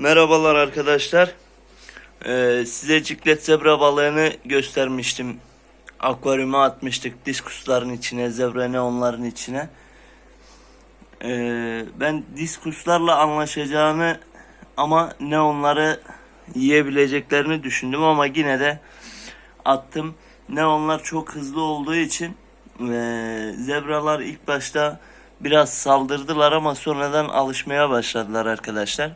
Merhabalar arkadaşlar. Ee, size ciklet zebra balığını göstermiştim. Akvaryuma atmıştık diskusların içine, zebra neonların içine. Ee, ben diskuslarla anlaşacağını ama neonları yiyebileceklerini düşündüm ama yine de attım. Neonlar çok hızlı olduğu için eee, zebralar ilk başta biraz saldırdılar ama sonradan alışmaya başladılar arkadaşlar.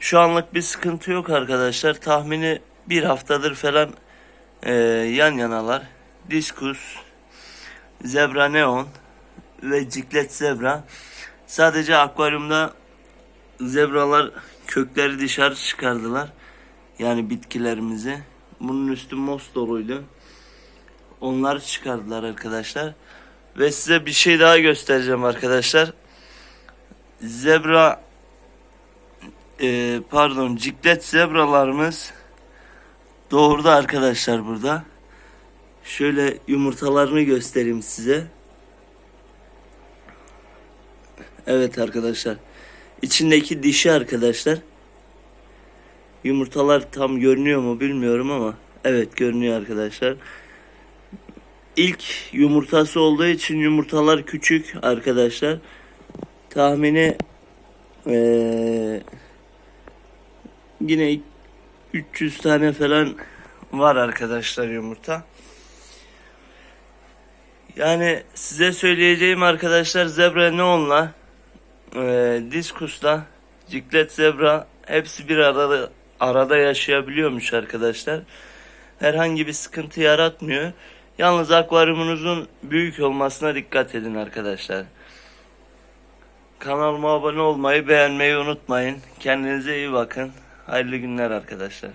Şu anlık bir sıkıntı yok arkadaşlar. Tahmini bir haftadır falan eee, yan yanalar. Diskus, zebra neon ve ciklet zebra. Sadece akvaryumda zebralar kökleri dışarı çıkardılar. Yani bitkilerimizi. Bunun üstü mos doluydu. Onları çıkardılar arkadaşlar. Ve size bir şey daha göstereceğim arkadaşlar. Zebra e, pardon ciklet zebralarımız doğurdu arkadaşlar burada. Şöyle yumurtalarını göstereyim size. Evet arkadaşlar. İçindeki dişi arkadaşlar. Yumurtalar tam görünüyor mu bilmiyorum ama evet görünüyor arkadaşlar. İlk yumurtası olduğu için yumurtalar küçük arkadaşlar. Tahmini eee, yine 300 tane falan var arkadaşlar yumurta. Yani size söyleyeceğim arkadaşlar zebra neonla e, diskusla ciklet zebra hepsi bir arada arada yaşayabiliyormuş arkadaşlar. Herhangi bir sıkıntı yaratmıyor. Yalnız akvaryumunuzun büyük olmasına dikkat edin arkadaşlar. Kanalıma abone olmayı, beğenmeyi unutmayın. Kendinize iyi bakın. Hayırlı günler arkadaşlar.